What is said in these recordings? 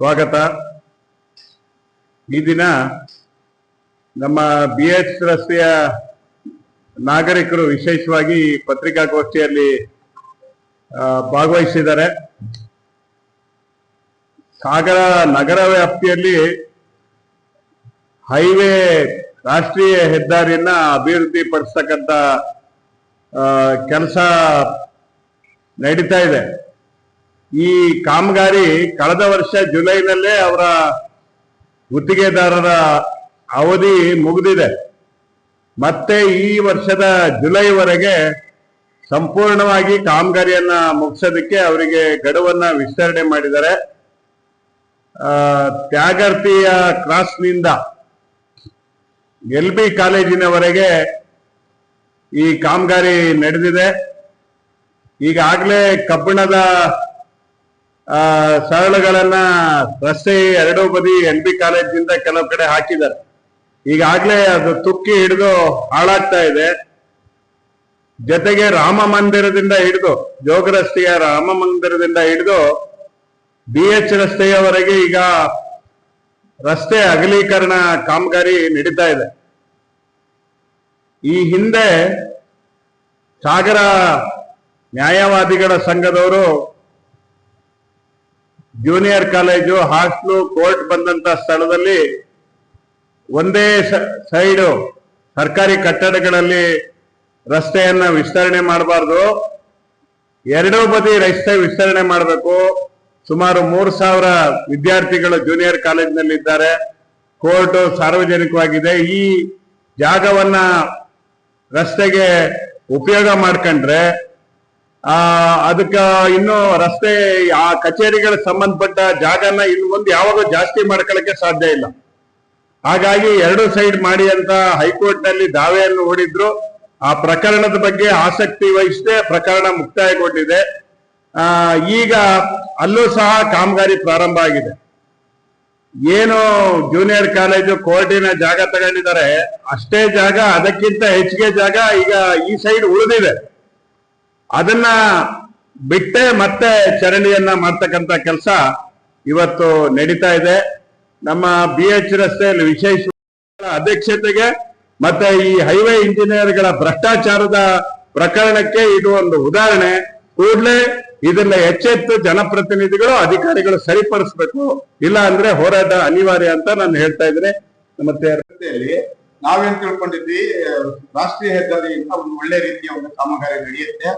ಸ್ವಾಗತ. ಈ ದಿನ ನಮ್ಮ ಬಿ ಎಚ್ ರಸ್ತೆಯ ನಾಗರಿಕರು ವಿಶೇಷವಾಗಿ ಪತ್ರಿಕಾಗೋಷ್ಠಿಯಲ್ಲಿ ಭಾಗವಹಿಸಿದ್ದಾರೆ. ಸಾಗರ ನಗರ ವ್ಯಾಪ್ತಿಯಲ್ಲಿ ಹೈವೇ ರಾಷ್ಟ್ರೀಯ ಹೆದ್ದಾರಿಯನ್ನ ಅಭಿವೃದ್ಧಿ ಪಡಿಸ್ತಕ್ಕಂಥ ಕೆಲಸ ನಡೀತಾ ಇದೆ. ಈ ಕಾಮಗಾರಿ ಕಳೆದ ವರ್ಷ ಜುಲೈನಲ್ಲೇ ಅವರ ಗುತ್ತಿಗೆದಾರರ ಅವಧಿ ಮುಗಿದಿದೆ. ಮತ್ತೆ ಈ ವರ್ಷದ ಜುಲೈವರೆಗೆ ಸಂಪೂರ್ಣವಾಗಿ ಕಾಮಗಾರಿಯನ್ನ ಮುಗಿಸೋದಕ್ಕೆ ಅವರಿಗೆ ಗಡುವನ್ನ ವಿಸ್ತರಣೆ ಮಾಡಿದ್ದಾರೆ. ತ್ಯಾಗರ್ತಿಯ ಕ್ರಾಸ್ನಿಂದ ಎಲ್ ಬಿ ಕಾಲೇಜಿನವರೆಗೆ ಈ ಕಾಮಗಾರಿ ನಡೆದಿದೆ. ಈಗಾಗಲೇ ಕಬ್ಬಿಣದ ಸರಳುಗಳನ್ನ ರಸ್ತೆ ಎರಡೂ ಬದಿ ಎನ್ ಬಿ ಕಾಲೇಜಿಂದ ಕೆಲವು ಕಡೆ ಹಾಕಿದ್ದಾರೆ. ಈಗಾಗ್ಲೇ ಅದು ತುಕ್ಕಿ ಹಿಡಿದು ಹಾಳಾಗ್ತಾ ಇದೆ. ಜೊತೆಗೆ ರಾಮ ಮಂದಿರದಿಂದ ಹಿಡಿದು ಜೋಗ ರಸ್ತೆಯ ರಾಮ ಮಂದಿರದಿಂದ ಹಿಡಿದು ಬಿ ಎಚ್ ರಸ್ತೆಯವರೆಗೆ ಈಗ ರಸ್ತೆ ಅಗಲೀಕರಣ ಕಾಮಗಾರಿ ನಡೀತಾ ಇದೆ. ಈ ಹಿಂದೆ ಸಾಗರ ನ್ಯಾಯವಾದಿಗಳ ಸಂಘದವರು ಜೂನಿಯರ್ ಕಾಲೇಜು ಹಾಸ್ಟ್ಲು ಕೋರ್ಟ್ ಬಂದಂತ ಸ್ಥಳದಲ್ಲಿ ಒಂದೇ ಸೈಡು ಸರ್ಕಾರಿ ಕಟ್ಟಡಗಳಲ್ಲಿ ರಸ್ತೆಯನ್ನ ವಿಸ್ತರಣೆ ಮಾಡಬಾರ್ದು. ಎರಡೂ ಬದಿ ರಸ್ತೆ ವಿಸ್ತರಣೆ ಮಾಡಬೇಕು. ಸುಮಾರು ಮೂರು ಸಾವಿರ ವಿದ್ಯಾರ್ಥಿಗಳು ಜೂನಿಯರ್ ಕಾಲೇಜಿನಲ್ಲಿ ಇದ್ದಾರೆ ಕೋರ್ಟ್ ಸಾರ್ವಜನಿಕವಾಗಿದೆ. ಈ ಜಾಗವನ್ನ ರಸ್ತೆಗೆ ಉಪಯೋಗ ಮಾಡ್ಕೊಂಡ್ರೆ ಆ, ಅದಕ್ಕ ಇನ್ನು ರಸ್ತೆ, ಆ ಕಚೇರಿಗಳ ಸಂಬಂಧಪಟ್ಟ ಜಾಗನ ಇನ್ನು ಮುಂದೆ ಯಾವಾಗ ಜಾಸ್ತಿ ಮಾಡ್ಕೊಳಕ್ಕೆ ಸಾಧ್ಯ ಇಲ್ಲ. ಹಾಗಾಗಿ ಎರಡು ಸೈಡ್ ಮಾಡಿ ಅಂತ ಹೈಕೋರ್ಟ್ನಲ್ಲಿ ದಾವೆಯನ್ನು ಹೂಡಿದ್ರು. ಆ ಪ್ರಕರಣದ ಬಗ್ಗೆ ಆಸಕ್ತಿ ವಹಿಸದೆ, ಪ್ರಕರಣ ಮುಕ್ತಾಯಗೊಂಡಿದೆ. ಆ, ಈಗ ಅಲ್ಲೂ ಸಹ ಕಾಮಗಾರಿ ಪ್ರಾರಂಭ ಆಗಿದೆ. ಏನು ಜೂನಿಯರ್ ಕಾಲೇಜು ಕೋರ್ಟಿನ ಜಾಗ ತಗೊಂಡಿದ್ದಾರೆ, ಅಷ್ಟೇ ಜಾಗ, ಅದಕ್ಕಿಂತ ಹೆಚ್ಚಿಗೆ ಜಾಗ ಈಗ ಈ ಸೈಡ್ ಉಳಿದಿದೆ. ಅದನ್ನ ಬಿಟ್ಟೆ ಮತ್ತೆ ಚರಂಡಿಯನ್ನ ಮಾಡ್ತಕ್ಕಂತ ಕೆಲಸ ಇವತ್ತು ನಡೀತಾ ಇದೆ. ನಮ್ಮ ಬಿ ಎಚ್ ರಸ್ತೆಯಲ್ಲಿ ವಿಶೇಷ ಅಧ್ಯಕ್ಷತೆಗೆ ಮತ್ತೆ ಈ ಹೈವೇ ಇಂಜಿನಿಯರ್ಗಳ ಭ್ರಷ್ಟಾಚಾರದ ಪ್ರಕರಣಕ್ಕೆ ಇದು ಒಂದು ಉದಾಹರಣೆ. ಕೂಡಲೇ ಇದನ್ನ ಎಚ್ಚೆತ್ತು ಜನಪ್ರತಿನಿಧಿಗಳು, ಅಧಿಕಾರಿಗಳು ಸರಿಪಡಿಸ್ಬೇಕು. ಇಲ್ಲ ಅಂದ್ರೆ ಹೋರಾಟ ಅನಿವಾರ್ಯ ಅಂತ ನಾನು ಹೇಳ್ತಾ ಇದ್ರೆ ಮತ್ತೆ ರಸ್ತೆಯಲ್ಲಿ ನಾವೇನ್ ತಿಳ್ಕೊಂಡಿದ್ವಿ, ರಾಷ್ಟ್ರೀಯ ಹೆದ್ದಾರಿಯಿಂದ ಒಂದು ಒಳ್ಳೆ ರೀತಿಯ ಒಂದು ಕಾಮಗಾರಿ ನಡೆಯುತ್ತೆ.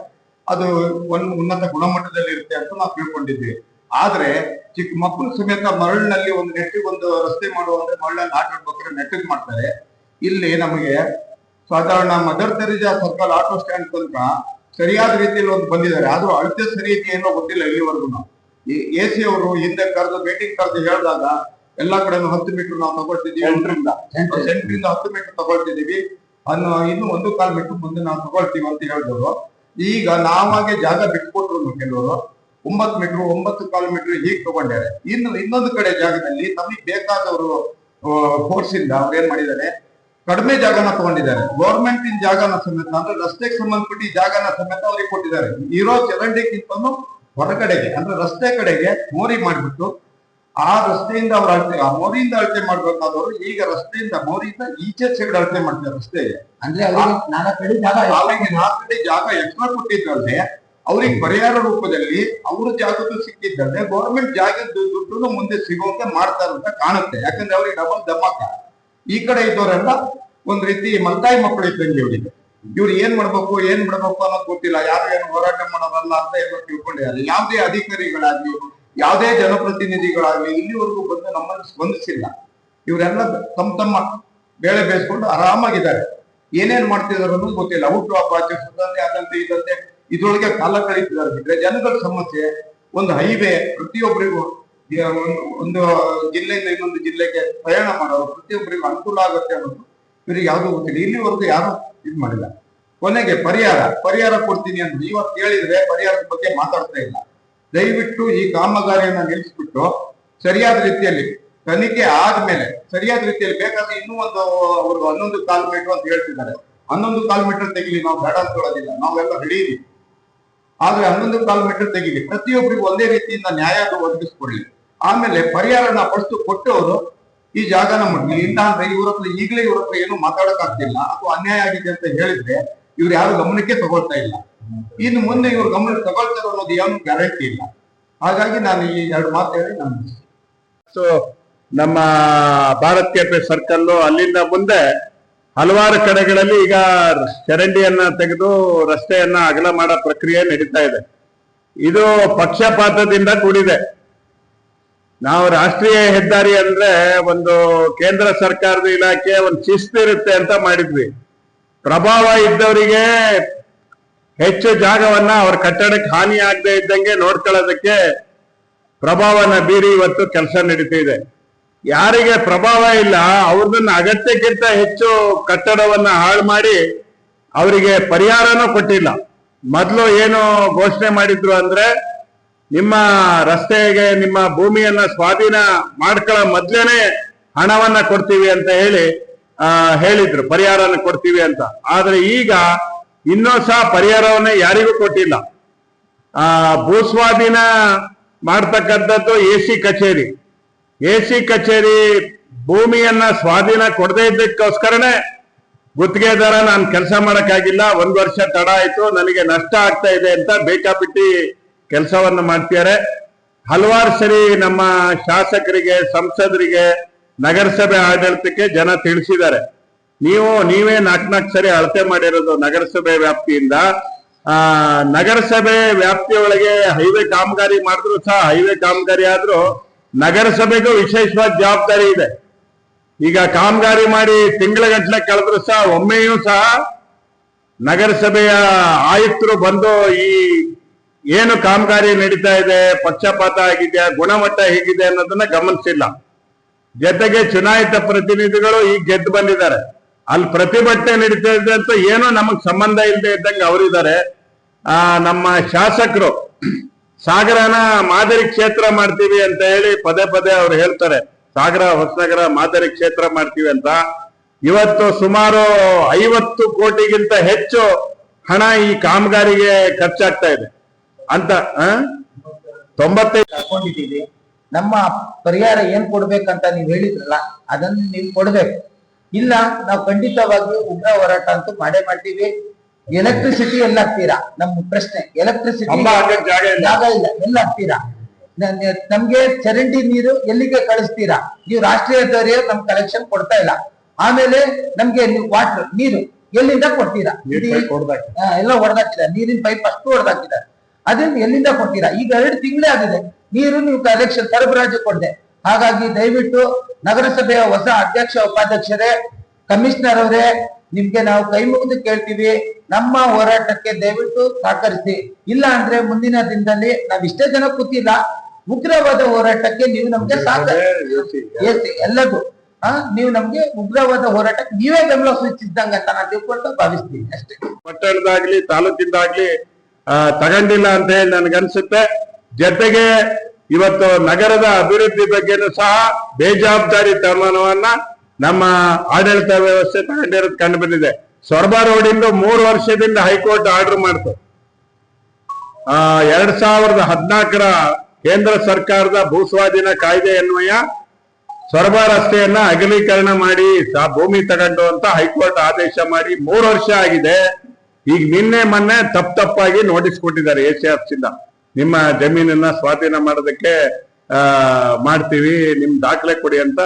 ಅದು ಒಂದು ಉನ್ನತ ಗುಣಮಟ್ಟದಲ್ಲಿ ಇರುತ್ತೆ ಅಂತ ನಾವು ತಿಳ್ಕೊಂಡಿದ್ವಿ ಆದ್ರೆ ಚಿಕ್ಕ ಮಕ್ಕಳು ಸಮೇತ ಮರಳಿನಲ್ಲಿ ಒಂದು ನೆಟ್ಟಿಗೆ ಒಂದು ರಸ್ತೆ ಮಾಡುವಂದ್ರೆ ಮರಳಲ್ಲಿ ಆಟ ಆಡ್ಬೇಕಾದ್ರೆ ನೆಟ್ಟಿಗೆ ಮಾಡ್ತಾರೆ. ಇಲ್ಲಿ ನಮಗೆ ಸಾಧಾರಣ Mother Teresa circle auto stand ತನಕ ಸರಿಯಾದ ರೀತಿಯಲ್ಲಿ ಒಂದು ಬಂದಿದ್ದಾರೆ. ಆದ್ರೂ ಅಳತೆ ಸರಿ ಏನೋ ಗೊತ್ತಿಲ್ಲ ಇಲ್ಲಿವರೆಗೂ. ಎ ಸಿ ಅವರು ಹಿಂದೆ ಕರೆದು ಮೀಟಿಂಗ್ ಕರೆದು ಹೇಳಿದಾಗ ಎಲ್ಲಾ ಕಡೆ ಹತ್ತು ಮೀಟರ್ ನಾವು ತಗೊಳ್ತಿದ್ದೀವಿ. ಸೆಂಟ್ರಿಂದ ಎಂಟರಿಂದ ಹತ್ತು ಮೀಟರ್ ತಗೊಳ್ತಿದ್ದೀವಿ. ಅನ್ನೋ ಇನ್ನು ಒಂದು ಕಾಲ್ ಮೀಟರ್ ಮುಂದೆ ನಾವು ತಗೊಳ್ತೀವಿ ಅಂತ ಹೇಳಿದ್ರು ಈಗ ನಾವಾಗೆ ಜಾಗ ಬಿಟ್ಕೊಟ್ರು ಕೆಲವರು ಒಂಬತ್ತು ಮೀಟರ್ ಒಂಬತ್ತು ಕಾಲು ಮೀಟರ್ ಹೀಗೆ ತಗೊಂಡಿದ್ದಾರೆ ಇನ್ನು ಇನ್ನೊಂದು ಕಡೆ ಜಾಗದಲ್ಲಿ ನಮಗೆ ಬೇಕಾದವರು ಫೋರ್ಸ್ ಇಂದ ಅವ್ರು ಏನ್ ಮಾಡಿದ್ದಾರೆ? ಕಡಿಮೆ ಜಾಗನ ತಗೊಂಡಿದ್ದಾರೆ. ಗೌರ್ಮೆಂಟ್ ಇನ್ ಜಾಗನ ಸಮೇತ, ಅಂದ್ರೆ ರಸ್ತೆಗೆ ಸಂಬಂಧಪಟ್ಟ ಜಾಗನ ಸಮೇತ ಅವ್ರಿಗೆ ಕೊಟ್ಟಿದ್ದಾರೆ. ಇರೋ ಚರಂಡಿಗಿಂತನೂ ಹೊರಗಡೆಗೆ, ಅಂದ್ರೆ ರಸ್ತೆ ಕಡೆಗೆ ಮೋರಿ ಮಾಡಿಬಿಟ್ಟು ಆ ರಸ್ತೆಯಿಂದ ಅವ್ರು ಅಳತೆ ಆ ಮೋರಿಯಿಂದ ಅಳತೆ ಮಾಡ್ಬೇಕಾದವರು ಈಗ ರಸ್ತೆಯಿಂದ ಮೋರಿಯಿಂದ ಈಚೆ ಸೈಡ್ ಅಳತೆ ಮಾಡ್ತಾರೆ ರಸ್ತೆ. ಅಂದ್ರೆ ಕಡೆ ಜಾಗ ನಾಲ್ಕು ಕಡೆ ಜಾಗ ಎಕ್ಸ್ಟ್ರಾ ಕೊಟ್ಟಿದ್ದಲ್ಲದೆ ಅವ್ರಿಗೆ ಪರಿಹಾರ ರೂಪದಲ್ಲಿ ಅವ್ರ ಜಾಗದ್ದು ಸಿಕ್ಕಿದ್ದಲ್ಲದೆ ಗೌರ್ಮೆಂಟ್ ಜಾಗದ್ದು ದುಡ್ಡು ಮುಂದೆ ಸಿಗುವಂತೆ ಮಾಡ್ತಾರೆ ಅಂತ ಕಾಣುತ್ತೆ. ಯಾಕಂದ್ರೆ ಅವ್ರಿಗೆ ಡಬಲ್ ಧಮಾಕ. ಈ ಕಡೆ ಇದ್ದವರೆಲ್ಲ ಒಂದ್ ರೀತಿ ಮಲ್ತಾಯಿ ಮಕ್ಕಳು ಇದ್ದಂಗೆ ಇವರಿಗೆ. ಇವ್ರು ಏನ್ ಮಾಡ್ಬೇಕು ಏನ್ ಮಾಡ್ಬೇಕು ಅನ್ನೋದು ಗೊತ್ತಿಲ್ಲ. ಯಾರು ಏನು ಹೋರಾಟ ಮಾಡೋದಲ್ಲ ಅಂತ ಎಲ್ಲ ತಿಳ್ಕೊಂಡಿದ್ದಾರೆ ಯಾವುದೇ ಅಧಿಕಾರಿಗಳಾಗ್ಲಿ ಯಾವುದೇ ಜನಪ್ರತಿನಿಧಿಗಳಾಗ್ಲಿ ಇಲ್ಲಿವರೆಗೂ ಬಂದು ನಮ್ಮನ್ನು ಸ್ಪಂದಿಸಿಲ್ಲ. ಇವರೆಲ್ಲ ತಮ್ಮ ತಮ್ಮ ಬೇಳೆ ಬೇಯಿಸ್ಕೊಂಡು ಆರಾಮಾಗಿದ್ದಾರೆ. ಏನೇನ್ ಮಾಡ್ತಿದಾರೆ ಅನ್ನೋದು ಗೊತ್ತಿಲ್ಲ. ಹುಟ್ಟು ಹಬ್ಬ ಆಚರಿಸದಂತೆ ಅದಂತೆ ಇದಂತೆ ಇದ್ರೊಳಗೆ ಕಾಲ ಕಳೀತಿದ್ದಾರೆ ಬಿಟ್ರೆ ಜನಗಳ ಸಮಸ್ಯೆ, ಒಂದು ಹೈವೇ ಪ್ರತಿಯೊಬ್ಬರಿಗೂ ಒಂದು- ಜಿಲ್ಲೆಯಿಂದ ಇನ್ನೊಂದು ಜಿಲ್ಲೆಗೆ ಪ್ರಯಾಣ ಮಾಡೋರು ಪ್ರತಿಯೊಬ್ಬರಿಗೂ ಅನುಕೂಲ ಆಗುತ್ತೆ ಅನ್ನೋದು ಇವ್ರಿಗೆ ಯಾವುದು ಗೊತ್ತಿಲ್ಲ. ಇಲ್ಲಿವರೆಗೂ ಯಾರು ಇದು ಮಾಡಿಲ್ಲ. ಕೊನೆಗೆ ಪರಿಹಾರ ಪರಿಹಾರ ಕೊಡ್ತೀನಿ ಅಂತ ಇವತ್ತು ಕೇಳಿದ್ರೆ ಪರಿಹಾರದ ಬಗ್ಗೆ ಮಾತಾಡ್ತಾ ಇಲ್ಲ. ದಯವಿಟ್ಟು ಈ ಕಾಮಗಾರಿಯನ್ನ ನಿಲ್ಲಿಸ್ಬಿಟ್ಟು ಸರಿಯಾದ ರೀತಿಯಲ್ಲಿ ತನಿಖೆ ಆದ್ಮೇಲೆ, ಸರಿಯಾದ ರೀತಿಯಲ್ಲಿ ಬೇಕಾದ್ರೆ ಇನ್ನೂ ಒಂದು ಅವರು ಹನ್ನೊಂದು ಕಾಲ್ ಮೀಟರ್ ಅಂತ ಹೇಳ್ತಿದ್ದಾರೆ. ಹನ್ನೊಂದು ಕಾಲ್ ಮೀಟರ್ ತೆಗಿಲಿ, ನಾವು ಬೇಡ ಅಂತ ಹೇಳೋದಿಲ್ಲ. ನಾವೆಲ್ಲ ಹಿಡೀರಿ ಆದ್ರೆ ಹನ್ನೊಂದು ಕಾಲು ಮೀಟರ್ ತೆಗೀಲಿ ಪ್ರತಿಯೊಬ್ಬರಿಗೂ ಒಂದೇ ರೀತಿಯಿಂದ ನ್ಯಾಯ ಒದಗಿಸ್ಕೊಳ್ಳಿ. ಆಮೇಲೆ ಪರಿಹಾರನ ಫಸ್ಟ್ ಕೊಟ್ಟವರು ಈ ಜಾಗನ ಮುಟ್ಲಿ. ಇಲ್ಲ ಅಂದ್ರೆ ಇವ್ರ ಹತ್ರ ಈಗಲೇ ಇವ್ರ ಹತ್ರ ಏನು ಮಾತಾಡಕ್ ಆಗ್ತಿಲ್ಲ ಅಥವಾ ಅನ್ಯಾಯ ಆಗಿದೆ ಅಂತ ಹೇಳಿದ್ರೆ ಇವ್ರು ಯಾರು ಗಮನಕ್ಕೆ ತಗೊಳ್ತಾ ಇಲ್ಲ. ಇನ್ನು ಮುಂದೆ ಇವರು ಗಮನ ತಗೊಳ್ತಾರೆ ಅನ್ನೋದು ಏನು ಗ್ಯಾರಂಟಿ ಇಲ್ಲ. ಹಾಗಾಗಿ ನಾನು ಈ ಎರಡು ಮಾತು ಹೇಳಿ ನಾನು ಸೊ ನಮ್ಮ ಭಾರತ್ ಸರ್ಕಲ್ ಅಲ್ಲಿಂದ ಮುಂದೆ ಹಲವಾರು ಕಡೆಗಳಲ್ಲಿ ಈಗ ಚರಂಡಿಯನ್ನ ತೆಗೆದು ರಸ್ತೆಯನ್ನ ಅಗಲ ಮಾಡೋ ಪ್ರಕ್ರಿಯೆ ನಡೀತಾ ಇದೆ. ಇದು ಪಕ್ಷಪಾತದಿಂದ ಕೂಡಿದೆ. ನಾವು ರಾಷ್ಟ್ರೀಯ ಹೆದ್ದಾರಿ ಅಂದ್ರೆ ಒಂದು ಕೇಂದ್ರ ಸರ್ಕಾರದ ಇಲಾಖೆ ಒಂದು ಶಿಸ್ತು ಇರುತ್ತೆ ಅಂತ ಮಾಡಿದ್ವಿ. ಪ್ರಭಾವ ಇದ್ದವರಿಗೆ ಹೆಚ್ಚು ಜಾಗವನ್ನ ಅವ್ರ ಕಟ್ಟಡಕ್ಕೆ ಹಾನಿ ಆಗದೆ ಇದ್ದಂಗೆ ನೋಡ್ಕೊಳ್ಳೋದಕ್ಕೆ ಪ್ರಭಾವನ ಬೀರಿ ಇವತ್ತು ಕೆಲಸ ನಡೀತಿದೆ. ಯಾರಿಗೆ ಪ್ರಭಾವ ಇಲ್ಲ, ಅವ್ರದನ್ನ ಅಗತ್ಯಕ್ಕಿಂತ ಹೆಚ್ಚು ಕಟ್ಟಡವನ್ನ ಹಾಳು ಮಾಡಿ ಅವರಿಗೆ ಪರಿಹಾರನೂ ಕೊಟ್ಟಿಲ್ಲ. ಮೊದಲು ಏನು ಘೋಷಣೆ ಮಾಡಿದ್ರು ಅಂದ್ರೆ, ನಿಮ್ಮ ರಸ್ತೆಗೆ ನಿಮ್ಮ ಭೂಮಿಯನ್ನ ಸ್ವಾಧೀನ ಮಾಡ್ಕೊಳ್ಳೋ ಮೊದ್ಲೇನೆ ಹಣವನ್ನ ಕೊಡ್ತೀವಿ ಅಂತ ಹೇಳಿ ಹೇಳಿದ್ರು, ಪರಿಹಾರನ ಕೊಡ್ತೀವಿ ಅಂತ. ಆದ್ರೆ ಈಗ ಇನ್ನೂ ಸಹ ಪರಿಹಾರವನ್ನ ಯಾರಿಗೂ ಕೊಟ್ಟಿಲ್ಲ. ಆ, ಭೂಸ್ವಾಧೀನ ಮಾಡ್ತಕ್ಕಂಥದ್ದು ಎ ಸಿ ಕಚೇರಿ. ಎ ಸಿ ಕಚೇರಿ ಭೂಮಿಯನ್ನ ಸ್ವಾಧೀನ ಕೊಡದೇ ಇದ್ದಕ್ಕೋಸ್ಕರನೇ ಗುತ್ತಿಗೆದಾರ ನಾನು ಕೆಲಸ ಮಾಡಕ್ಕಾಗಿಲ್ಲ, ಒಂದು ವರ್ಷ ತಡ ಆಯ್ತು, ನನಗೆ ನಷ್ಟ ಆಗ್ತಾ ಇದೆ ಅಂತ ಬೇಕಾಬಿಟ್ಟಿ ಕೆಲಸವನ್ನ ಮಾಡ್ತಿದ್ದಾರೆ. ಹಲವಾರು ಸರಿ ನಮ್ಮ ಶಾಸಕರಿಗೆ, ಸಂಸದರಿಗೆ, ನಗರಸಭೆ ಆಡಳಿತಕ್ಕೆ ಜನ ತಿಳಿಸಿದ್ದಾರೆ. ನೀವು, ನೀವೇ ನಾಲ್ಕು ನಾಲ್ಕು ಸರಿ ಅಳತೆ ಮಾಡಿರೋದು ನಗರಸಭೆ ವ್ಯಾಪ್ತಿಯಿಂದ. ಆ, ನಗರಸಭೆ ವ್ಯಾಪ್ತಿಯೊಳಗೆ ಹೈವೇ ಕಾಮಗಾರಿ ಮಾಡಿದ್ರು ಸಹ ಹೈವೇ ಕಾಮಗಾರಿ ಆದ್ರೂ ನಗರಸಭೆಗೂ ವಿಶೇಷವಾದ ಜವಾಬ್ದಾರಿ ಇದೆ. ಈಗ ಕಾಮಗಾರಿ ಮಾಡಿ ತಿಂಗಳ ಗಂಟ್ಲೆ ಕಳೆದ್ರು ಸಹ ಒಮ್ಮೆಯೂ ಸಹ ನಗರಸಭೆಯ ಆಯುಕ್ತರು ಬಂದು ಈ ಏನು ಕಾಮಗಾರಿ ನಡೀತಾ ಇದೆ, ಪಕ್ಷಪಾತ ಆಗಿದೆಯಾ, ಗುಣಮಟ್ಟ ಹೇಗಿದೆ ಅನ್ನೋದನ್ನ ಗಮನಿಸಿಲ್ಲ. ಜೊತೆಗೆ ಚುನಾಯಿತ ಪ್ರತಿನಿಧಿಗಳು ಈಗ ಗೆದ್ದು ಬಂದಿದ್ದಾರೆ. ಅಲ್ಲಿ ಪ್ರತಿಭಟನೆ ನಡೀತಾ ಇದೆ ಅಂತ ಏನೋ ನಮಗ್ ಸಂಬಂಧ ಇಲ್ಲದೆ ಇದ್ದಂಗೆ ಅವರಿದ್ದಾರೆ. ಆ, ನಮ್ಮ ಶಾಸಕರು, ಸಾಗರನ ಮಾದರಿ ಕ್ಷೇತ್ರ ಮಾಡ್ತೀವಿ ಅಂತ ಹೇಳಿ ಪದೇ ಪದೇ ಅವ್ರು ಹೇಳ್ತಾರೆ, ಸಾಗರ, ಹೊಸನಗರ ಮಾದರಿ ಕ್ಷೇತ್ರ ಮಾಡ್ತೀವಿ ಅಂತ. ಇವತ್ತು ಸುಮಾರು ಐವತ್ತು ಕೋಟಿಗಿಂತ ಹೆಚ್ಚು ಹಣ ಈ ಕಾಮಗಾರಿಗೆ ಖರ್ಚಾಗ್ತಾ ಇದೆ. ಅಂತ? ತೊಂಬತ್ತೈದು ತಗೊಂಡಿದ್ದೀವಿ ನಮ್ಮ ಪರಿಹಾರ ಏನ್ ಕೊಡ್ಬೇಕಂತ ನೀವ್ ಹೇಳಿದ್ರಲ್ಲ, ಅದನ್ನ ನೀವು ಕೊಡ್ಬೇಕು. ಇಲ್ಲ ನಾವು ಖಂಡಿತವಾಗಿ ಉಗ್ರ ಹೋರಾಟ ಅಂತೂ ಮಾಡೇ ಮಾಡ್ತೀವಿ. ಎಲೆಕ್ಟ್ರಿಸಿಟಿ ಎಲ್ಲ ಹಾಕ್ತೀರಾ ನಮ್ಮ ಪ್ರಶ್ನೆ. ಎಲೆಕ್ಟ್ರಿಸಿಟಿ ಜಾಗ ಇಲ್ಲ. ಎಲ್ಲ ಹಾಕ್ತೀರಾ ನಮ್ಗೆ ಚರಂಡಿ ನೀರು ಎಲ್ಲಿಗೆ ಕಳಿಸ್ತೀರಾ? ನೀವು ರಾಷ್ಟ್ರೀಯ ಹೆದ್ದಾರಿಯ ನಮ್ ಕಲೆಕ್ಷನ್ ಕೊಡ್ತಾ ಇಲ್ಲ. ಆಮೇಲೆ ನಮ್ಗೆ ವಾಟರ್ ನೀರು ಎಲ್ಲಿಂದ ಕೊಡ್ತೀರಾ? ಎಲ್ಲ ಹೊಡೆದಾಕಿದ್ದಾರೆ ನೀರಿನ ಪೈಪ್ ಅಷ್ಟು ಹೊಡೆದಾಕಿದ್ದಾರೆ ಅದನ್ನ ಎಲ್ಲಿಂದ ಕೊಡ್ತೀರಾ? ಈಗ ಎರಡು ತಿಂಗಳೇ ಆಗಿದೆ. ನೀರು ನೀವು ಕಲೆಕ್ಷನ್ ಸರಬರಾಜು ಕೊಡದೆ. ಹಾಗಾಗಿ ದಯವಿಟ್ಟು ನಗರಸಭೆಯ ಹೊಸ ಅಧ್ಯಕ್ಷ ಉಪಾಧ್ಯಕ್ಷರೇ ಕಮಿಷನರ್ ಅವರೇ ನಿಮ್ಗೆ ನಾವು ಕೈ ಮುಗಿದು ಕೇಳ್ತೀವಿ. ನಮ್ಮ ಹೋರಾಟಕ್ಕೆ ದಯವಿಟ್ಟು ಸಹಕರಿಸಿ. ಇಲ್ಲ ಅಂದ್ರೆ ಮುಂದಿನ ದಿನದಲ್ಲಿ ನಾವ್ ಇಷ್ಟೇ ಜನ ಕೂತಿಲ್ಲ. ಉಗ್ರವಾದ ಹೋರಾಟಕ್ಕೆ ನೀವು ನಮ್ಗೆ ಸಹಕರಿಸಿ ಎಲ್ಲದೂ ಎಲ್ಲದು. ಆ ನೀವು ನಮ್ಗೆ ಉಗ್ರವಾದ ಹೋರಾಟಕ್ಕೆ ನೀವೇ ಬೆಂಬಲ ಸೂಚಿಸಿದಂಗ ಅಂತ ನಾನು ತಿಳ್ಕೊಂಡು ಭಾವಿಸ್ತೀನಿ ಅಷ್ಟೇ. ಪಟ್ಟಣದಾಗ್ಲಿ ತಾಲೂಕಿಂದಾಗ್ಲಿ ಆ, ತಗೊಂಡಿಲ್ಲ ಅಂತ ಹೇಳಿ ನನ್ಗನ್ಸುತ್ತೆ. ಜೊತೆಗೆ ಇವತ್ತು ನಗರದ ಅಭಿವೃದ್ಧಿ ಬಗ್ಗೆನೂ ಸಹ ಬೇಜವಾಬ್ದಾರಿ ತೀರ್ಮಾನವನ್ನ ನಮ್ಮ ಆಡಳಿತ ವ್ಯವಸ್ಥೆ ತಗೊಂಡಿರೋದು ಕಂಡು ಬಂದಿದೆ. ಸೊರಬ ರೋಡಿಂದ ಮೂರು ವರ್ಷದಿಂದ ಹೈಕೋರ್ಟ್ ಆರ್ಡರ್ ಮಾಡ್ತು. ಆ, ಎರಡ್ ಸಾವಿರದ ಹದಿನಾಲ್ಕರ ಕೇಂದ್ರ ಸರ್ಕಾರದ ಭೂಸ್ವಾಧೀನ ಕಾಯ್ದೆ ಅನ್ವಯ ಸೊರಬ ರಸ್ತೆಯನ್ನ ಅಗಲೀಕರಣ ಮಾಡಿ ಆ ಭೂಮಿ ತಗೊಂಡು ಅಂತ ಹೈಕೋರ್ಟ್ ಆದೇಶ ಮಾಡಿ ಮೂರು ವರ್ಷ ಆಗಿದೆ. ಈಗ ನಿನ್ನೆ ಮೊನ್ನೆ ತಪ್ಪು ತಪ್ಪಾಗಿ ನೋಟಿಸ್ ಕೊಟ್ಟಿದ್ದಾರೆ ಎ ಸಿ ಇಂದ ನಿಮ್ಮ ಜಮೀನನ್ನ ಸ್ವಾಧೀನ ಮಾಡೋದಕ್ಕೆ, ಆ, ಮಾಡ್ತೀವಿ, ನಿಮ್ ದಾಖಲೆ ಕೊಡಿ ಅಂತ.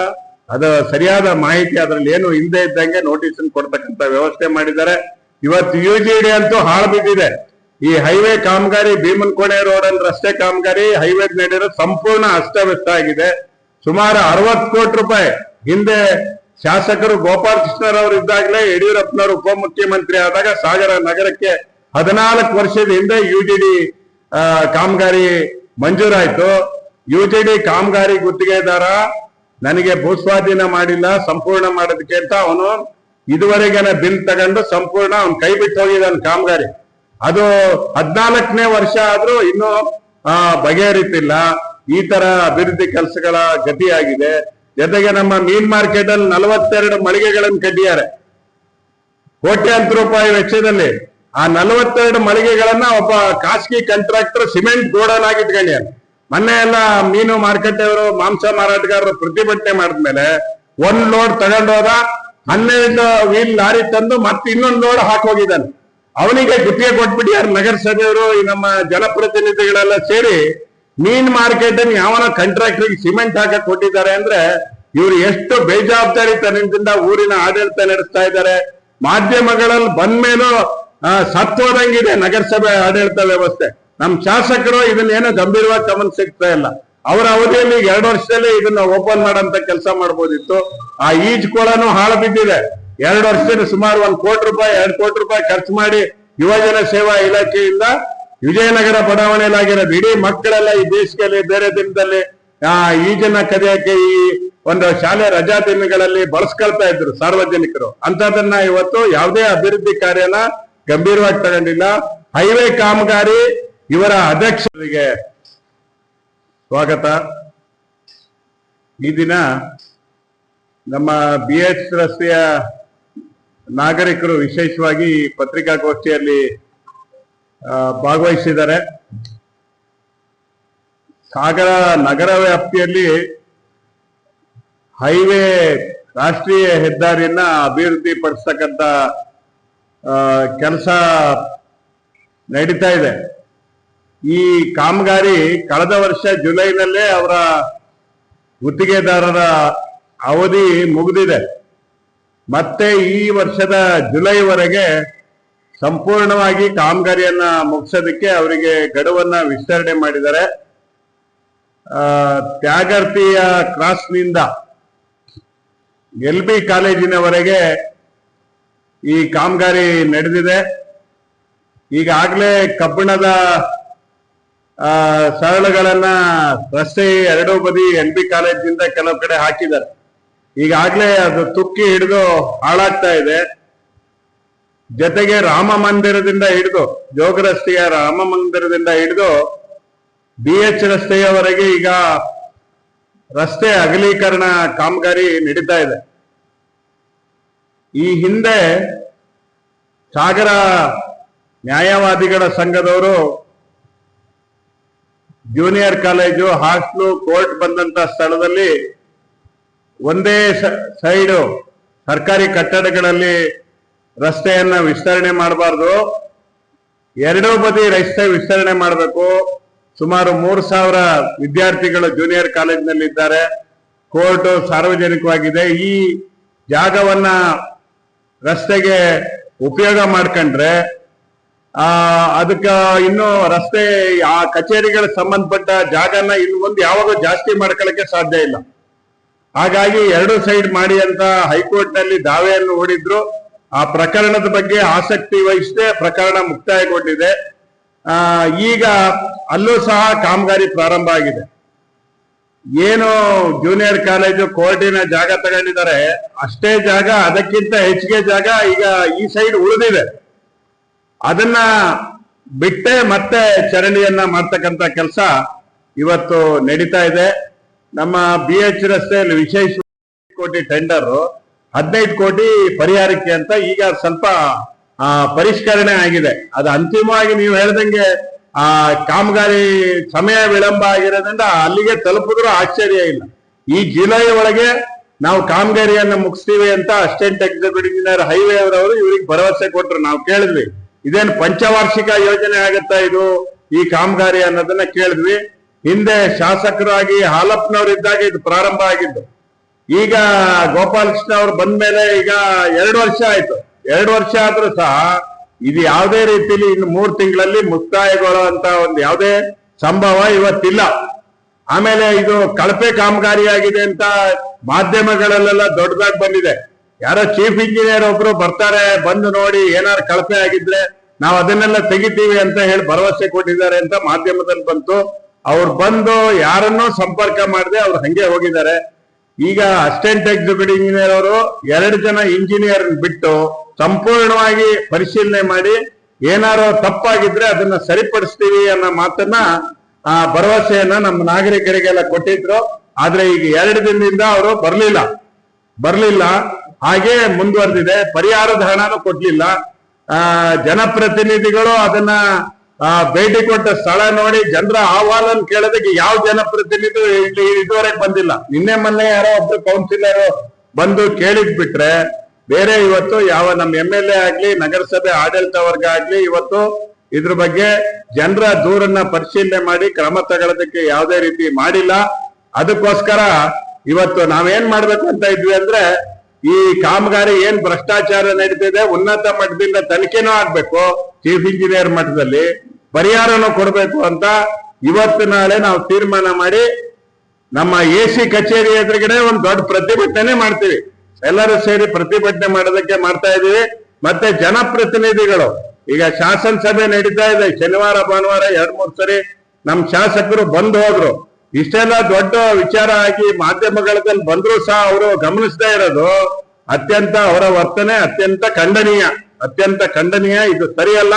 ಅದು ಸರಿಯಾದ ಮಾಹಿತಿ ಅದ್ರಲ್ಲಿ ಏನು ಹಿಂದೆ ಇದ್ದಂಗೆ ನೋಟಿಸ್ ಕೊಡ್ತಕ್ಕಂತ ವ್ಯವಸ್ಥೆ ಮಾಡಿದ್ದಾರೆ. ಇವತ್ತು ಯು ಜಿ ಡಿ ಅಂತೂ ಹಾಳು ಬಿದ್ದಿದೆ. ಈ ಹೈವೇ ಕಾಮಗಾರಿ ಭೀಮನ್ಕೋಣೆ ರೋಡ್ ಅಲ್ಲಿ ರಸ್ತೆ ಕಾಮಗಾರಿ ಹೈವೇ ನಡೆಯೋ ಸಂಪೂರ್ಣ ಅಸ್ತವ್ಯಸ್ತ ಆಗಿದೆ. ಸುಮಾರು ಅರವತ್ತು ಕೋಟಿ ರೂಪಾಯಿ. ಹಿಂದೆ ಶಾಸಕರು ಗೋಪಾಲ್ ಕೃಷ್ಣರವರು ಇದ್ದಾಗಲೇ ಯಡಿಯೂರಪ್ಪನವರು ಉಪಮುಖ್ಯಮಂತ್ರಿ ಆದಾಗ ಸಾಗರ ನಗರಕ್ಕೆ ಹದಿನಾಲ್ಕು ವರ್ಷದ ಹಿಂದೆ ಯು ಜಿ ಡಿ ಕಾಮಗಾರಿ ಮಂಜೂರಾಯ್ತು. ಯು ಜಿ ಡಿ ಕಾಮಗಾರಿ ಗುತ್ತಿಗೆದಾರ ನನಗೆ ಭೂಸ್ವಾಧೀನ ಮಾಡಿಲ್ಲ, ಸಂಪೂರ್ಣ ಮಾಡೋದಕ್ಕೆ ಅಂತ ಅವನು ಇದುವರೆಗೆನ ಬಿಲ್ ತಗೊಂಡು ಸಂಪೂರ್ಣ ಅವ್ನು ಕೈ ಬಿಟ್ಟು ಹೋಗಿದ್ದಾನೆ ಕಾಮಗಾರಿ. ಅದು ಹದ್ನಾಲ್ಕನೇ ವರ್ಷ ಆದ್ರೂ ಇನ್ನೂ ಬಗೆಹರಿತಿಲ್ಲ. ಈ ತರ ಅಭಿವೃದ್ಧಿ ಕೆಲಸಗಳ ಗತಿಯಾಗಿದೆ. ಜೊತೆಗೆ ನಮ್ಮ ಮೀನ್ ಮಾರ್ಕೆಟ್ ಅಲ್ಲಿ ನಲವತ್ತೆರಡು ಮಳಿಗೆಗಳನ್ನು ಕಟ್ಟಿದ್ದಾರೆ. ಕೋಟ್ಯಾಂತರ ರೂಪಾಯಿ ವೆಚ್ಚದಲ್ಲಿ. ಆ ನಲವತ್ತೆರಡು ಮಳಿಗೆಗಳನ್ನ ಒಬ್ಬ ಖಾಸಗಿ ಕಾಂಟ್ರಾಕ್ಟರ್ ಸಿಮೆಂಟ್ ಗೋಡನ್ ಆಗಿ ಇಟ್ಕೊಂಡ್ಯಾನ ಮೊನ್ನೆ ಎಲ್ಲ ಮೀನು ಮಾರುಕಟ್ಟೆಯವರು, ಮಾಂಸ ಮಾರಾಟಗಾರರು ಪ್ರತಿಭಟನೆ ಮಾಡಿದ್ಮೇಲೆ ಒಂದ್ ಲೋಡ್ ತಗೊಂಡೋದ ಹನ್ನೆರಡು ವೀಲ್ ಲಾರಿ ತಂದು ಮತ್ತೆ ಇನ್ನೊಂದು ಲೋಡ್ ಹಾಕೋಗಿದ್ದಾನೆ ಅವನಿಗೆ ಗುತ್ತಿಗೆ ಕೊಟ್ಬಿಟ್ಟಿಯಾರ ನಗರಸಭೆಯವರು, ಈ ನಮ್ಮ ಜನಪ್ರತಿನಿಧಿಗಳೆಲ್ಲ ಸೇರಿ ಮೀನ್ ಮಾರ್ಕೆಟ್ ಅನ್ನು ಯಾವನ ಕಾಂಟ್ರಾಕ್ಟರ್ಗೆ ಸಿಮೆಂಟ್ ಹಾಕಕ್ ಕೊಟ್ಟಿದ್ದಾರೆ ಅಂದ್ರೆ ಇವ್ರು ಎಷ್ಟು ಬೇಜವಾಬ್ದಾರಿ ತನ್ನಿಂದ ಊರಿನ ಆಡಳಿತ ನಡೆಸ್ತಾ ಇದ್ದಾರೆ. ಮಾಧ್ಯಮಗಳಲ್ಲಿ ಬಂದ್ಮೇಲೂ ಸತ್ವದಂಗಿದೆ ನಗರಸಭೆ ಆಡಳಿತ ವ್ಯವಸ್ಥೆ. ನಮ್ ಶಾಸಕರು ಇದನ್ನೇನೋ ಗಂಭೀರವಾಗಿ ಸಿಗ್ತಾ ಇಲ್ಲ. ಅವರ ಅವಧಿಯಲ್ಲಿ ಈಗ ಎರಡು ವರ್ಷದಲ್ಲಿ ಇದನ್ನ ಓಪನ್ ಮಾಡಂತ ಕೆಲಸ ಮಾಡ್ಬೋದಿತ್ತು. ಆ ಈಜ್ ಕೊಳನು ಹಾಳು ಬಿದ್ದಿದೆ. ಎರಡು ವರ್ಷದಲ್ಲಿ ಸುಮಾರು ಒಂದ್ ಕೋಟಿ ರೂಪಾಯಿ, ಎರಡು ಕೋಟಿ ರೂಪಾಯಿ ಖರ್ಚು ಮಾಡಿ ಯುವಜನ ಸೇವಾ ಇಲಾಖೆಯಿಂದ ವಿಜಯನಗರ ಬಡಾವಣೆಯಲ್ಲಾಗಿರೋದು ಇಡೀ ಮಕ್ಕಳೆಲ್ಲ ಈ ಬೇಸಿಗೆಯಲ್ಲಿ ಬೇರೆ ದಿನದಲ್ಲಿ, ಆ, ಈಜನ್ನ ಕದಿಯಕ್ಕೆ ಈ ಒಂದು ಶಾಲೆ ರಜಾ ದಿನಗಳಲ್ಲಿ ಬಳಸ್ಕೊಳ್ತಾ ಇದ್ರು ಸಾರ್ವಜನಿಕರು. ಅಂತದನ್ನ ಇವತ್ತು ಯಾವುದೇ ಅಭಿವೃದ್ಧಿ ಕಾರ್ಯನ ಗಂಭೀರವಾಗಿ ತಗೊಂಡಿಲ್ಲ. ಹೈವೇ ಕಾಮಗಾರಿ ಇವರ ಅಧ್ಯಕ್ಷರಿಗೆ ಸ್ವಾಗತ. ಈ ದಿನ ನಮ್ಮ ಬಿ ಎಚ್ ರಸ್ತೆಯ ನಾಗರಿಕರು ವಿಶೇಷವಾಗಿ ಪತ್ರಿಕಾಗೋಷ್ಠಿಯಲ್ಲಿ ಭಾಗವಹಿಸಿದ್ದಾರೆ. ಸಾಗರ ನಗರ ವ್ಯಾಪ್ತಿಯಲ್ಲಿ ಹೈವೇ ರಾಷ್ಟ್ರೀಯ ಹೆದ್ದಾರಿಯನ್ನ ಅಭಿವೃದ್ಧಿ ಪಡಿಸ್ತಕ್ಕಂಥ ಕೆಲಸ ನಡೀತಾ ಇದೆ. ಈ ಕಾಮಗಾರಿ ಕಳೆದ ವರ್ಷ ಜುಲೈನಲ್ಲೇ ಅವರ ಗುತ್ತಿಗೆದಾರರ ಅವಧಿ ಮುಗಿದಿದೆ. ಮತ್ತೆ ಈ ವರ್ಷದ ಜುಲೈವರೆಗೆ ಸಂಪೂರ್ಣವಾಗಿ ಕಾಮಗಾರಿಯನ್ನ ಮುಗಿಸೋದಕ್ಕೆ ಅವರಿಗೆ ಗಡುವನ್ನ ವಿಸ್ತರಣೆ ಮಾಡಿದ್ದಾರೆ. ತ್ಯಾಗರ್ತಿಯ ಕ್ರಾಸ್ನಿಂದ ಎಲ್ ಬಿ ಕಾಲೇಜಿನವರೆಗೆ ಈ ಕಾಮಗಾರಿ ನಡೆದಿದೆ. ಈಗಾಗಲೇ ಕಬ್ಬಿಣದ ಸರಳುಗಳನ್ನ ರಸ್ತೆ ಎರಡೂ ಬದಿ ಎನ್ ಬಿ ಕಾಲೇಜಿಂದ ಕೆಲವು ಕಡೆ ಹಾಕಿದ್ದಾರೆ. ಈಗಾಗಲೇ ಅದು ತುಕ್ಕಿ ಹಿಡಿದು ಹಾಳಾಗ್ತಾ ಇದೆ. ಜೊತೆಗೆ ರಾಮ ಮಂದಿರದಿಂದ ಹಿಡಿದು, ಜೋಗ ರಸ್ತೆಯ ರಾಮ ಮಂದಿರದಿಂದ ಹಿಡಿದು, ಬಿ ಎಚ್ ರಸ್ತೆಯವರೆಗೆ ಈಗ ರಸ್ತೆ ಅಗಲೀಕರಣ ಕಾಮಗಾರಿ ನಡೀತಾ ಇದೆ. ಈ ಹಿಂದೆ ಸಾಗರ ನ್ಯಾಯವಾದಿಗಳ ಸಂಘದವರು ಜೂನಿಯರ್ ಕಾಲೇಜು, ಹಾಸ್ಟ್ಲು, ಕೋರ್ಟ್ ಬಂದಂತ ಸ್ಥಳದಲ್ಲಿ ಒಂದೇ ಸೈಡು ಸರ್ಕಾರಿ ಕಟ್ಟಡಗಳಲ್ಲಿ ರಸ್ತೆಯನ್ನ ವಿಸ್ತರಣೆ ಮಾಡಬಾರ್ದು. ಎರಡೂ ಬದಿ ರಸ್ತೆ ವಿಸ್ತರಣೆ ಮಾಡಬೇಕು. ಸುಮಾರು ಮೂರು ಸಾವಿರ ವಿದ್ಯಾರ್ಥಿಗಳು ಜೂನಿಯರ್ ಕಾಲೇಜಿನಲ್ಲಿ ಇದ್ದಾರೆ ಕೋರ್ಟ್ ಸಾರ್ವಜನಿಕವಾಗಿದೆ. ಈ ಜಾಗವನ್ನ ರಸ್ತೆಗೆ ಉಪಯೋಗ ಮಾಡ್ಕೊಂಡ್ರೆ, ಆ, ಅದಕ್ಕ ಇನ್ನು ರಸ್ತೆ, ಆ ಕಚೇರಿಗಳ ಸಂಬಂಧಪಟ್ಟ ಜಾಗನ ಇನ್ನು ಮುಂದೆ ಯಾವಾಗ ಜಾಸ್ತಿ ಮಾಡ್ಕೊಳ್ಳಕ್ಕೆ ಸಾಧ್ಯ ಇಲ್ಲ. ಹಾಗಾಗಿ ಎರಡು ಸೈಡ್ ಮಾಡಿ ಅಂತ ಹೈಕೋರ್ಟ್ನಲ್ಲಿ ದಾವೆಯನ್ನು ಹೂಡಿದ್ರು. ಆ ಪ್ರಕರಣದ ಬಗ್ಗೆ ಆಸಕ್ತಿ ವಹಿಸದೆ ಪ್ರಕರಣ ಮುಕ್ತಾಯಗೊಂಡಿದೆ. ಆ, ಈಗ ಅಲ್ಲೂ ಸಹ ಕಾಮಗಾರಿ ಪ್ರಾರಂಭ ಆಗಿದೆ. ಏನು ಜೂನಿಯರ್ ಕಾಲೇಜು ಕೋರ್ಟಿನ ಜಾಗ ತಗೊಂಡಿದ್ದಾರೆ. ಅಷ್ಟೇ ಜಾಗ, ಅದಕ್ಕಿಂತ ಹೆಚ್ಚಿಗೆ ಜಾಗ ಈಗ ಈ ಸೈಡ್ ಉಳಿದಿದೆ. ಅದನ್ನ ಬಿಟ್ಟೆ ಮತ್ತೆ ಚರಣಿಯನ್ನ ಮಾಡ್ತಕ್ಕಂತ ಕೆಲಸ ಇವತ್ತು ನಡೀತಾ ಇದೆ. ನಮ್ಮ ಬಿ ಎಚ್ ರಸ್ತೆಯಲ್ಲಿ ವಿಶೇಷ ಕೋಟಿ ಟೆಂಡರ್ ಹದಿನೈದು ಕೋಟಿ ಪರಿಹಾರಕ್ಕೆ ಅಂತ ಈಗ ಸ್ವಲ್ಪ ಪರಿಷ್ಕರಣೆ ಆಗಿದೆ. ಅದು ಅಂತಿಮವಾಗಿ ನೀವು ಹೇಳ್ದಂಗೆ ಆ ಕಾಮಗಾರಿ ಸಮಯ ವಿಳಂಬ ಆಗಿರೋದ್ರಿಂದ ಅಲ್ಲಿಗೆ ತಲುಪಿದ್ರು ಆಶ್ಚರ್ಯ ಇಲ್ಲ. ಈ ಜುಲೈ ಒಳಗೆ ನಾವು ಕಾಮಗಾರಿಯನ್ನ ಮುಗಿಸ್ತೀವಿ ಅಂತ ಅಸಿಸ್ಟೆಂಟ್ ಎಕ್ಸಿಕ್ಯೂಟಿವ್ ಇಂಜಿನಿಯರ್ ಹೈವೇ ಅವರವರು ಇವ್ರಿಗೆ ಭರವಸೆ ಕೊಟ್ರು. ನಾವು ಕೇಳಿದ್ವಿ, ಇದೇನು ಪಂಚವಾರ್ಷಿಕ ಯೋಜನೆ ಆಗುತ್ತಾ ಇದು? ಈ ಕಾಮಗಾರಿ ಅನ್ನೋದನ್ನ ಕೇಳಿದ್ವಿ. ಹಿಂದೆ ಶಾಸಕರಾಗಿ ಹಾಲಪ್ಪನವರಿದ್ದಾಗ ಇದು ಪ್ರಾರಂಭ ಆಗಿದ್ದು. ಈಗ ಗೋಪಾಲಕೃಷ್ಣ ಅವ್ರು ಬಂದ್ಮೇಲೆ ಈಗ ಎರಡು ವರ್ಷ ಆಯ್ತು. ಎರಡು ವರ್ಷ ಆದ್ರೂ ಸಹ ಇದು ಯಾವುದೇ ರೀತಿಯಲ್ಲಿ ಇನ್ನು ಮೂರು ತಿಂಗಳಲ್ಲಿ ಮುಕ್ತಾಯಗೊಳ್ಳುವಂತ ಒಂದು ಯಾವುದೇ ಸಂಭವ ಇವತ್ತಿಲ್ಲ. ಆಮೇಲೆ ಇದು ಕಳಪೆ ಕಾಮಗಾರಿಯಾಗಿದೆ ಅಂತ ಮಾಧ್ಯಮಗಳಲ್ಲೆಲ್ಲ ದೊಡ್ಡದಾಗಿ ಬಂದಿದೆ. ಯಾರೋ ಚೀಫ್ ಇಂಜಿನಿಯರ್ ಒಬ್ರು ಬರ್ತಾರೆ, ಬಂದು ನೋಡಿ ಏನಾರು ಕಳಪೆ ಆಗಿದ್ರೆ ನಾವು ಅದನ್ನೆಲ್ಲ ತೆಗಿತೀವಿ ಅಂತ ಹೇಳಿ ಭರವಸೆ ಕೊಟ್ಟಿದ್ದಾರೆ ಅಂತ ಮಾಧ್ಯಮದಲ್ಲಿ ಬಂತು. ಅವ್ರು ಬಂದು ಯಾರನ್ನೂ ಸಂಪರ್ಕ ಮಾಡದೆ ಅವ್ರು ಹಂಗೆ ಹೋಗಿದ್ದಾರೆ. ಈಗ ಅಸಿಸ್ಟೆಂಟ್ ಎಕ್ಸಿಕ್ಯೂಟಿವ್ ಇಂಜಿನಿಯರ್ ಅವರು ಎರಡು ಜನ ಇಂಜಿನಿಯರ್ ಬಿಟ್ಟು ಸಂಪೂರ್ಣವಾಗಿ ಪರಿಶೀಲನೆ ಮಾಡಿ ಏನಾರು ತಪ್ಪಾಗಿದ್ರೆ ಅದನ್ನ ಸರಿಪಡಿಸ್ತೀವಿ ಅನ್ನೋ ಮಾತನ್ನ, ಆ, ಭರವಸೆಯನ್ನ ನಮ್ಮ ನಾಗರಿಕರಿಗೆಲ್ಲ ಕೊಟ್ಟಿದ್ರು. ಆದ್ರೆ ಈಗ ಎರಡು ದಿನದಿಂದ ಅವರು ಬರ್ಲಿಲ್ಲ. ಬರ್ಲಿಲ್ಲ. ಹಾಗೆ ಮುಂದುವರೆದಿದೆ. ಪರಿಹಾರದ ಹಣನೂ ಕೊಡ್ಲಿಲ್ಲ. ಆ, ಜನಪ್ರತಿನಿಧಿಗಳು ಅದನ್ನ ಭೇಟಿ ಕೊಟ್ಟ ಸ್ಥಳ ನೋಡಿ ಜನರ ಅಹವಾಲನ್ನು ಕೇಳೋದಕ್ಕೆ ಯಾವ ಜನಪ್ರತಿನಿಧಿ ಇದುವರೆಗೆ ಬಂದಿಲ್ಲ. ನಿನ್ನೆ ಮೊನ್ನೆ ಯಾರೋ ಒಬ್ರು ಕೌನ್ಸಿಲರ್ ಬಂದು ಕೇಳಿದ್ ಬಿಟ್ರೆ ಬೇರೆ ಇವತ್ತು ಯಾವ ನಮ್ಮ ಎಂ ಎಲ್ ಎ ಆಗ್ಲಿ, ನಗರಸಭೆ ಆಡಳಿತ ವರ್ಗ ಆಗ್ಲಿ, ಇವತ್ತು ಇದ್ರ ಬಗ್ಗೆ ಜನರ ದೂರನ್ನ ಪರಿಶೀಲನೆ ಮಾಡಿ, ಕ್ರಮ ತಗೊಳ್ಳೋದಕ್ಕೆ ಯಾವುದೇ ರೀತಿ ಮಾಡಿಲ್ಲ. ಅದಕ್ಕೋಸ್ಕರ ಇವತ್ತು ನಾವೇನ್ ಮಾಡ್ಬೇಕು ಅಂತ ಇದ್ವಿ ಅಂದ್ರೆ, ಈ ಕಾಮಗಾರಿ ಏನ್ ಭ್ರಷ್ಟಾಚಾರ ನಡೀತಿದೆ, ಉನ್ನತ ಮಟ್ಟದಿಂದ ತನಿಖೆನೂ ಆಗ್ಬೇಕು ಚೀಫ್ ಇಂಜಿನಿಯರ್ ಮಟ್ಟದಲ್ಲಿ, ಪರಿಹಾರನೂ ಕೊಡಬೇಕು ಅಂತ ಇವತ್ತು ನಾಳೆ ನಾವು ತೀರ್ಮಾನ ಮಾಡಿ, ನಮ್ಮ ಎ ಸಿ ಕಚೇರಿ ಎದುರುಗಡೆ ಒಂದು ದೊಡ್ಡ ಪ್ರತಿಭಟನೆ ಮಾಡ್ತೀವಿ. ಎಲ್ಲರೂ ಸೇರಿ ಪ್ರತಿಭಟನೆ ಮಾಡೋದಕ್ಕೆ ಮಾಡ್ತಾ ಇದೀವಿ ಮತ್ತೆ ಜನಪ್ರತಿನಿಧಿಗಳು, ಈಗ ಶಾಸನ ಸಭೆ ನಡೀತಾ ಇದೆ. ಶನಿವಾರ, ಭಾನುವಾರ ಎರಡ್, ಮೂರ್ ಸರಿ ನಮ್ ಶಾಸಕರು ಬಂದು ಹೋದ್ರು. ಇಷ್ಟೆಲ್ಲ ದೊಡ್ಡ ವಿಚಾರ ಆಗಿ ಮಾಧ್ಯಮಗಳಲ್ಲಿ ಬಂದ್ರು ಸಹ ಅವರು ಗಮನಿಸ್ತಾ ಇರೋದು, ಅತ್ಯಂತ ಅವರ ವರ್ತನೆ ಅತ್ಯಂತ ಖಂಡನೀಯ. ಅತ್ಯಂತ ಖಂಡನೀಯ, ಇದು ಸರಿಯಲ್ಲ.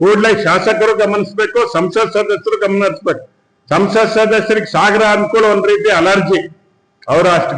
ಕೂಡಲೇ ಶಾಸಕರು ಗಮನಿಸ್ಬೇಕು, ಸಂಸತ್ ಸದಸ್ಯರು ಗಮನಿಸ್ಬೇಕು. ಸಂಸತ್ ಸದಸ್ಯರಿಗೆ ಸಾಗರ ಅನುಕೂಲ ಒಂದ್ ರೀತಿ ಅಲರ್ಜಿ. ಅವರು ಅಷ್ಟು